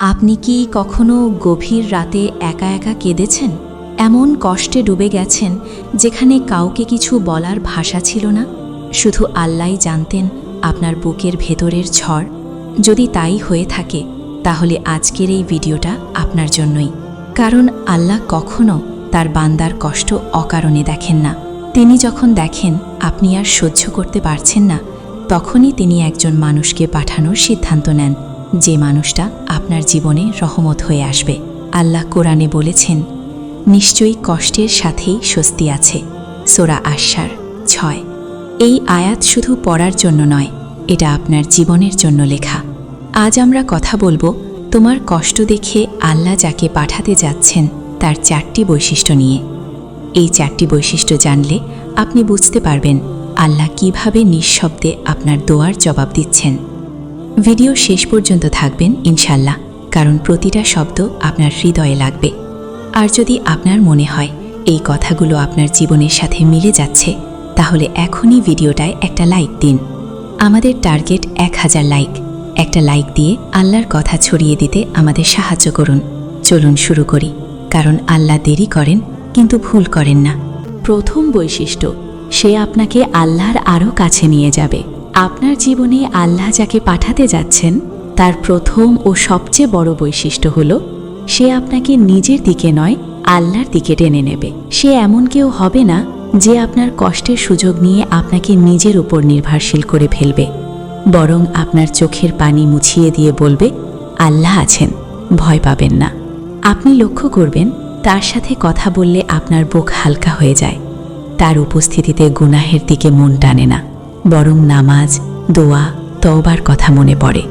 আপনি কি কখনো গভীর রাতে একা একা কেঁদেছেন? এমন কষ্টে ডুবে গেছেন যেখানে কাউকে কিছু বলার ভাষা ছিল না? শুধু আল্লাহ জানতেন আপনার বুকের ভেতরের ঝড়। যদি তাই হয়ে থাকে, তাহলে আজকের এই ভিডিওটা আপনার জন্যই। কারণ আল্লাহ কখনো তার বান্দার কষ্ট অকারণে দেখেন না। তিনি যখন দেখেন, আপনি আর সহ্য করতে পারছেন না, তখনই তিনি একজন মানুষকে পাঠানোর সিদ্ধান্ত নেন। যে মানুষটা আপনার জীবনে রহমত হয়ে আসবে। আল্লাহ কোরআনে বলেছেন, নিশ্চয়ই কষ্টের সাথেই স্বস্তি আছে। সোরা আশ্বার ছয়। এই আয়াত শুধু পড়ার জন্য নয়, এটা আপনার জীবনের জন্য লেখা। আজ আমরা কথা বলব, তোমার কষ্ট দেখে আল্লাহ যাকে পাঠাতে যাচ্ছেন, তার চারটি বৈশিষ্ট্য নিয়ে। এই চারটি বৈশিষ্ট্য জানলে আপনি বুঝতে পারবেন, আল্লাহ কীভাবে নিঃশব্দে আপনার দোয়ার জবাব দিচ্ছেন। ভিডিও শেষ পর্যন্ত থাকবেন, ইনশাল্লাহ। কারণ প্রতিটা শব্দ আপনার হৃদয়ে লাগবে। আর যদি আপনার মনে হয় এই কথাগুলো আপনার জীবনের সাথে মিলে যাচ্ছে, তাহলে এখনই ভিডিওটায় একটা লাইক দিন। আমাদের টার্গেট এক হাজার লাইক। একটা লাইক দিয়ে আল্লাহর কথা ছড়িয়ে দিতে আমাদের সাহায্য করুন। চলুন শুরু করি। কারণ আল্লাহ দেরি করেন, কিন্তু ভুল করেন না। প্রথম বৈশিষ্ট্য, সে আপনাকে আল্লাহর আরও কাছে নিয়ে যাবে। আপনার জীবনে আল্লাহ যাকে পাঠাতে যাচ্ছেন, তার প্রথম ও সবচেয়ে বড় বৈশিষ্ট্য হল, সে আপনাকে নিজের দিকে নয়, আল্লাহর দিকে টেনে নেবে। সে এমন কেউ হবে না যে আপনার কষ্টের সুযোগ নিয়ে আপনাকে নিজের উপর নির্ভরশীল করে ফেলবে। বরং আপনার চোখের পানি মুছিয়ে দিয়ে বলবে, আল্লাহ আছেন, ভয় পাবেন না। আপনি লক্ষ্য করবেন, তার সাথে কথা বললে আপনার বুক হালকা হয়ে যায়। তার উপস্থিতিতে গুনাহের দিকে মন টানে না। বরং নামাজ, দোয়া, তওবার কথা মনে পড়ে।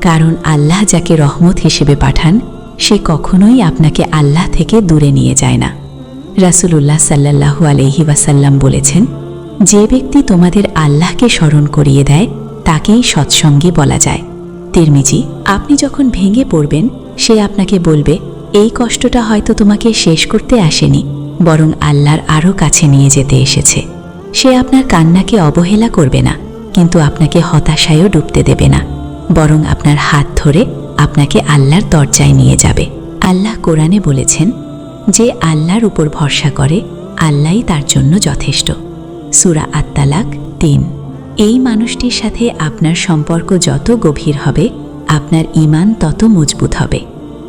কারণ আল্লাহ যাকে রহমত হিসেবে পাঠান, সে কখনোই আপনাকে আল্লাহ থেকে দূরে নিয়ে যায় না। রাসূলুল্লাহ সাল্লাল্লাহু আলহি ওয়াসাল্লাম বলেছেন, যে ব্যক্তি তোমাদের আল্লাহকে স্মরণ করিয়ে দেয়, তাকেই সৎসঙ্গে বলা যায়। তিরমিজি, আপনি যখন ভেঙে পড়বেন, সে আপনাকে বলবে, এই কষ্টটা হয়তো তোমাকে শেষ করতে আসেনি, বরং আল্লাহর আরও কাছে নিয়ে যেতে এসেছে সে আপনার কান্নাকে অবহেলা করবে না, কিন্তু আপনাকে হতাশায়ও ডুবতে দেবে না। বরং আপনার হাত ধরে আপনাকে আল্লাহর দরজায় নিয়ে যাবে। আল্লাহ কোরআনে বলেছেন, যে আল্লাহর উপর ভরসা করে, আল্লাহই তার জন্য যথেষ্ট। সুরা আত্মালাক তিন। এই মানুষটির সাথে আপনার সম্পর্ক যত গভীর হবে, আপনার ইমান তত মজবুত হবে।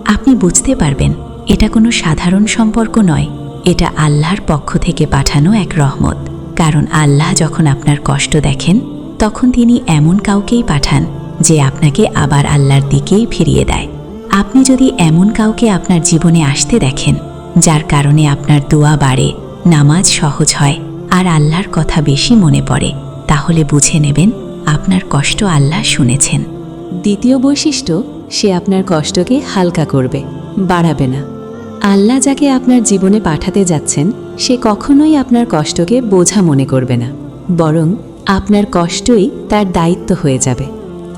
আপনি বুঝতে পারবেন, এটা কোনো সাধারণ সম্পর্ক নয়, এটা আল্লাহর পক্ষ থেকে পাঠানো এক রহমত। কারণ আল্লাহ যখন আপনার কষ্ট দেখেন, তখন তিনি এমন কাউকেই পাঠান যে আপনাকে আবার আল্লাহর দিকেই ফিরিয়ে দেয়। আপনি যদি এমন কাউকে আপনার জীবনে আসতে দেখেন, যার কারণে আপনার দোয়া বাড়ে, নামাজ সহজ হয়, আর আল্লাহর কথা বেশি মনে পড়ে, তাহলে বুঝে নেবেন আপনার কষ্ট আল্লাহ শুনেছেন। দ্বিতীয় বৈশিষ্ট্য, সে আপনার কষ্টকে হালকা করবে, বাড়াবে না। আল্লাহ যাকে আপনার জীবনে পাঠাতে যাচ্ছেন, সে কখনোই আপনার কষ্টকে বোঝা মনে করবে না। বরং আপনার কষ্টই তার দায়িত্ব হয়ে যাবে।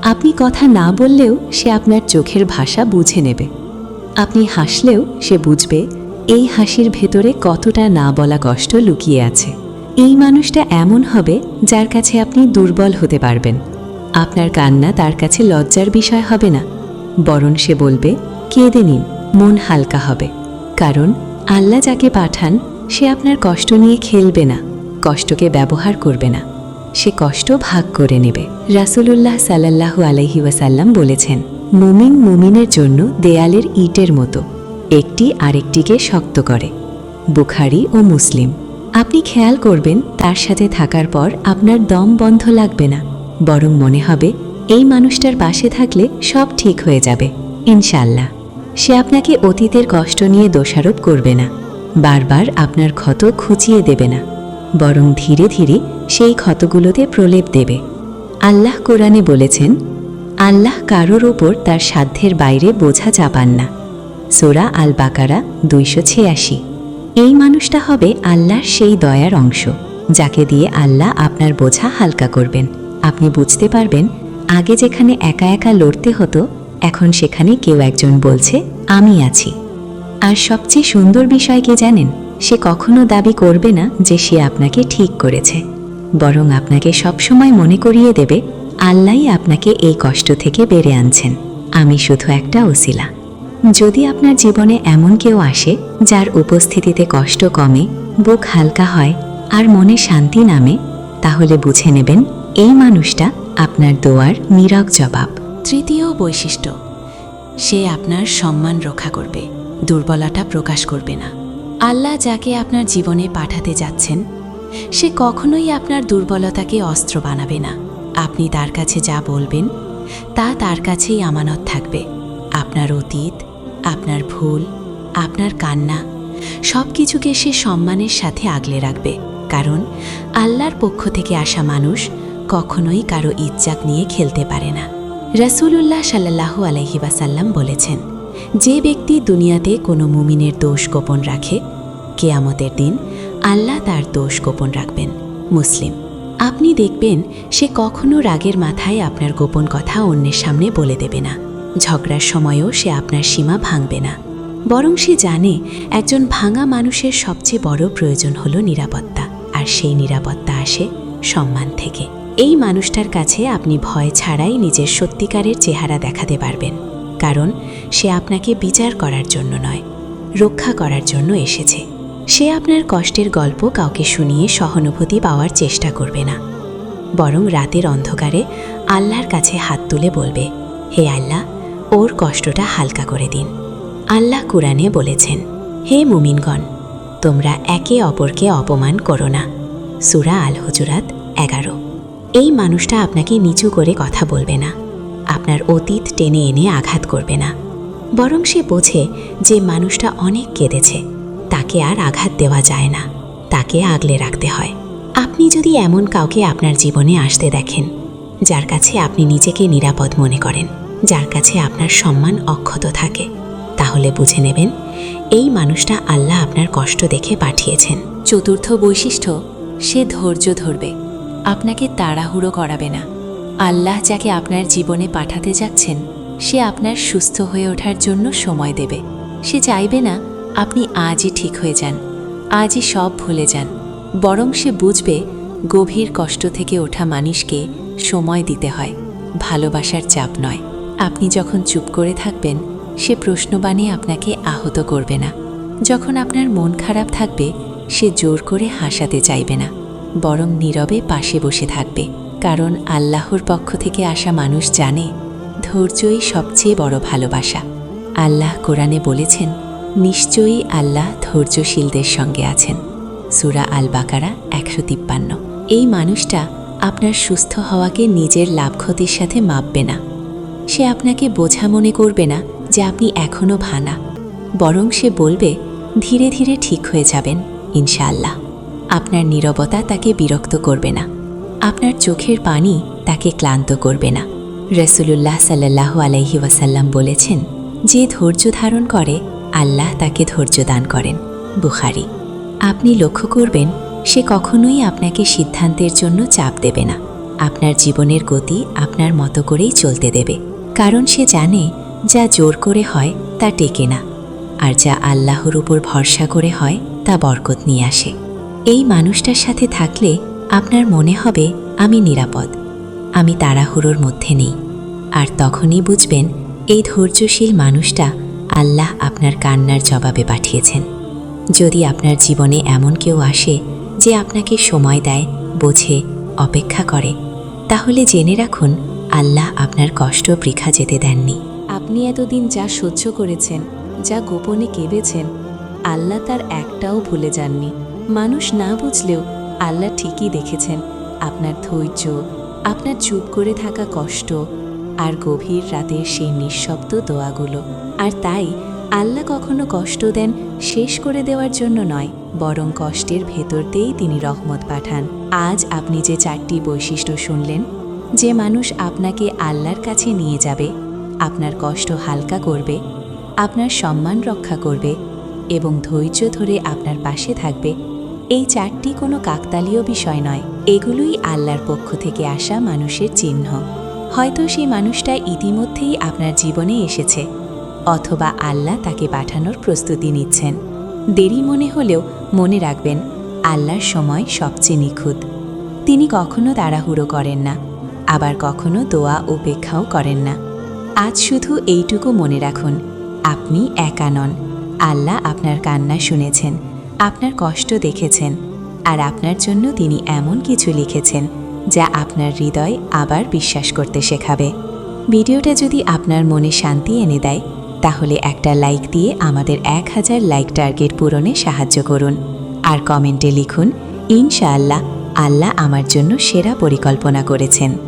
আপনি কথা না বললেও সে আপনার চোখের ভাষা বুঝে নেবে। আপনি হাসলেও সে বুঝবে, এই হাসির ভেতরে কতটা না বলা কষ্ট লুকিয়ে আছে। এই মানুষটা এমন হবে যার কাছে আপনি দুর্বল হতে পারবেন। আপনার কান্না তার কাছে লজ্জার বিষয় হবে না। বরং সে বলবে, কেঁদে নিন, মন হালকা হবে। কারণ আল্লাহ যাকে পাঠান, সে আপনার কষ্ট নিয়ে খেলবে না, কষ্টকে ব্যবহার করবে না। সে কষ্ট ভাগ করে নেবে। রাসূলুল্লাহ সাল্লাল্লাহু আলাইহি ওয়াসাল্লাম বলেছেন, মুমিন মুমিনের জন্য দেয়ালের ইটের মতো, একটি আরেকটিকে শক্ত করে। বুখারি ও মুসলিম, আপনি খেয়াল করবেন, তার সাথে থাকার পর আপনার দম বন্ধ লাগবে না, বরং মনে হবে, এই মানুষটার পাশে থাকলে সব ঠিক হয়ে যাবে ইনশাল্লাহ সে আপনাকে অতীতের কষ্ট নিয়ে দোষারোপ করবে না। বারবার আপনার ক্ষত খুঁচিয়ে দেবে না। বরং ধীরে ধীরে সেই ক্ষতগুলোতে প্রলেপ দেবে। আল্লাহ কোরআনে বলেছেন, আল্লাহ কারোর ওপর তার সাধ্যের বাইরে বোঝা চাপান না। সোরা আল বাকারা দুইশো ছিয়াশি। এই মানুষটা হবে আল্লাহর সেই দয়ার অংশ, যাকে দিয়ে আল্লাহ আপনার বোঝা হালকা করবেন। আপনি বুঝতে পারবেন, আগে যেখানে একা একা লড়তে হতো এখন সেখানে কেউ একজন বলছে, আমি আছি। আর সবচেয়ে সুন্দর বিষয় কি জানেন? সে কখনো দাবি করবে না যে সে আপনাকে ঠিক করেছে। বরং আপনাকে সবসময় মনে করিয়ে দেবে, আল্লাহই আপনাকে এই কষ্ট থেকে বেড়ে আনছেন। আমি শুধু একটা ওসিলা। যদি আপনার জীবনে এমন কেউ আসে, যার উপস্থিতিতে কষ্ট কমে, বুক হালকা হয়, আর মনে শান্তি নামে, তাহলে বুঝে নেবেন, এই মানুষটা আপনার দোয়ার নীরব জবাব। তৃতীয় বৈশিষ্ট্য, সে আপনার সম্মান রক্ষা করবে, দুর্বলতা প্রকাশ করবে না। আল্লাহ যাকে আপনার জীবনে পাঠাতে যাচ্ছেন, সে কখনোই আপনার দুর্বলতাকে অস্ত্র বানাবে না। আপনি তার কাছে যা বলবেন, তা তার কাছেই আমানত থাকবে। আপনার অতীত, আপনার ভুল, আপনার কান্না সব কিছুকে সে সম্মানের সাথে আগলে রাখবে, কারণ আল্লাহর পক্ষ থেকে আসা মানুষ কখনোই কারও ইজ্জাক নিয়ে খেলতে পারে না। রসুলুল্লাহ সাল্লাহু আলহিবাসাল্লাম বলেছেন, যে ব্যক্তি দুনিয়াতে কোনো মুমিনের দোষ গোপন রাখে, কেয়ামতের দিন আল্লাহ তার দোষ গোপন রাখবেন। মুসলিম, আপনি দেখবেন সে কখনো রাগের মাথায় আপনার গোপন কথা অন্যের সামনে বলে দেবে না। ঝগড়ার সময়ও সে আপনার সীমা ভাঙবে না। বরং সে জানে একজন ভাঙা মানুষের সবচেয়ে বড় প্রয়োজন হলো নিরাপত্তা, আর সেই নিরাপত্তা আসে সম্মান থেকে। এই মানুষটার কাছে আপনি ভয় ছাড়াই নিজের সত্যিকারের চেহারা দেখাতে পারবেন। কারণ সে আপনাকে বিচার করার জন্য নয়, রক্ষা করার জন্য এসেছে। সে আপনার কষ্টের গল্প কাউকে শুনিয়ে সহানুভূতি পাওয়ার চেষ্টা করবে না। বরং রাতের অন্ধকারে আল্লাহর কাছে হাত তুলে বলবে, হে আল্লাহ, ওর কষ্টটা হালকা করে দিন। আল্লাহ কোরআনে বলেছেন, হে মুমিনগণ, তোমরা একে অপরকে অপমান করো না। সুরা আল হুজুরাত এগারো। এই মানুষটা আপনাকে নিচু করে কথা বলবে না। আপনার অতীত টেনে এনে আঘাত করবে না। বরং সে বোঝে যে মানুষটা অনেক কেঁদেছে, তাকে আর আঘাত দেওয়া যায় না, তাকে আগলে রাখতে হয়। আপনি যদি এমন কাউকে আপনার জীবনে আসতে দেখেন, যার কাছে আপনি নিজেকে নিরাপদ মনে করেন, যার কাছে আপনার সম্মান অক্ষত থাকে, তাহলে বুঝে নেবেন, এই মানুষটা আল্লাহ আপনার কষ্ট দেখে পাঠিয়েছেন। চতুর্থ বৈশিষ্ট্য, সে ধৈর্য ধরবে। আপনাকে তাড়াহুড়ো করাবে না। আল্লাহ যাকে আপনার জীবনে পাঠাতে যাচ্ছেন, সে আপনার সুস্থ হয়ে ওঠার জন্য সময় দেবে। সে চাইবে না, আপনি আজই ঠিক হয়ে যান, আজই সব ভুলে যান। বরং সে বুঝবে, গভীর কষ্ট থেকে ওঠা মানুষকে সময় দিতে হয়, ভালোবাসার চাপ নয়। আপনি যখন চুপ করে থাকবেন, সে প্রশ্নবাণী আপনাকে আহত করবে না। যখন আপনার মন খারাপ থাকবে, সে জোর করে হাসাতে চাইবে না। বরং নীরবে পাশে বসে থাকবে। কারণ আল্লাহর পক্ষ থেকে আসা মানুষ জানে, ধৈর্যই সবচেয়ে বড় ভালোবাসা। আল্লাহ কোরআনে বলেছেন, নিশ্চয়ই আল্লাহ ধৈর্যশীলদের সঙ্গে আছেন। সুরা আল বাকারা একশো তিপ্পান্ন। এই মানুষটা আপনার সুস্থ হওয়াকে নিজের লাভ ক্ষতির সাথে মাপবে না। সে আপনাকে বোঝা মনে করবে না যে আপনি এখনও ভানা। বরং সে বলবে, ধীরে ধীরে ঠিক হয়ে যাবেন, ইনশাআল্লাহ। আপনার নীরবতা তাকে বিরক্ত করবে না। আপনার চোখের পানি তাকে ক্লান্ত করবে না। রসুলুল্লাহ সাল্লাহ আলাইহি ওয়াসাল্লাম বলেছেন, যে ধৈর্য ধারণ করে, আল্লাহ তাকে ধৈর্য দান করেন। বুখারি। আপনি লক্ষ্য করবেন, সে কখনোই আপনাকে সিদ্ধান্তের জন্য চাপ দেবে না। আপনার জীবনের গতি আপনার মতো করেই চলতে দেবে। কারণ সে জানে, যা জোর করে হয়, তা টেকে না। আর যা আল্লাহর উপর ভরসা করে হয়, তা বরকত নিয়ে আসে। এই মানুষটার সাথে থাকলে আপনার মনে হবে আমি নিরাপদ। আমি তাড়াহুড়োর মধ্যে নেই। আর তখনই বুঝবেন, এই ধৈর্যশীল মানুষটা আল্লাহ আপনার কান্নার জবাবে পাঠিয়েছেন। যদি আপনার জীবনে এমন কেউ আসে যে আপনাকে সময় দেয়, বোঝে, অপেক্ষা করে, তাহলে জেনে রাখুন, আল্লাহ আপনার কষ্ট বৃথা যেতে দেননি। আপনি এতদিন যা সহ্য করেছেন, যা গোপনে কেঁদেছেন, আল্লাহ তার একটাও ভুলে যাননি। মানুষ না বুঝলেও আল্লাহ ঠিকই দেখেছেন। আপনার ধৈর্য, আপনার চুপ করে থাকা কষ্ট আর গভীর রাতের সেই নিঃশব্দ দোয়াগুলো। আর তাই আল্লাহ কখনো কষ্ট দেন শেষ করে দেওয়ার জন্য নয়, বরং কষ্টের ভেতর দিয়েই তিনি রহমত পাঠান। আজ আপনি যে চারটি বৈশিষ্ট্য শুনলেন, যে মানুষ আপনাকে আল্লাহর কাছে নিয়ে যাবে, আপনার কষ্ট হালকা করবে, আপনার সম্মান রক্ষা করবে এবং ধৈর্য ধরে আপনার পাশে থাকবে এই চারটি কোনো কাকতালীয় বিষয় নয়, এগুলোই আল্লাহর পক্ষ থেকে আসা মানুষের চিহ্ন। হয়তো সেই মানুষটা ইতিমধ্যেই আপনার জীবনে এসেছে, অথবা আল্লাহ তাকে পাঠানোর প্রস্তুতি নিচ্ছেন। দেরি মনে হলেও মনে রাখবেন, আল্লাহর সময় সবচেয়ে নিখুঁত। তিনি কখনো তাড়াহুড়ো করেন না, আবার কখনো দোয়া উপেক্ষাও করেন না। আজ শুধু এইটুকু মনে রাখুন, আপনি একা নন, আল্লাহ আপনার কান্না শুনেছেন। আপনার কষ্ট দেখেছেন আর আপনার জন্য তিনি এমন কিছু লিখেছেন যা আপনার হৃদয় আবার বিশ্বাস করতে শেখাবে। ভিডিওটা যদি আপনার মনে শান্তি এনে দেয়, তাহলে একটা লাইক দিয়ে আমাদের এক হাজার লাইক টার্গেট পূরণে সাহায্য করুন। আর কমেন্টে লিখুন, ইনশাআল্লাহ, আল্লাহ আমার জন্য সেরা পরিকল্পনা করেছেন।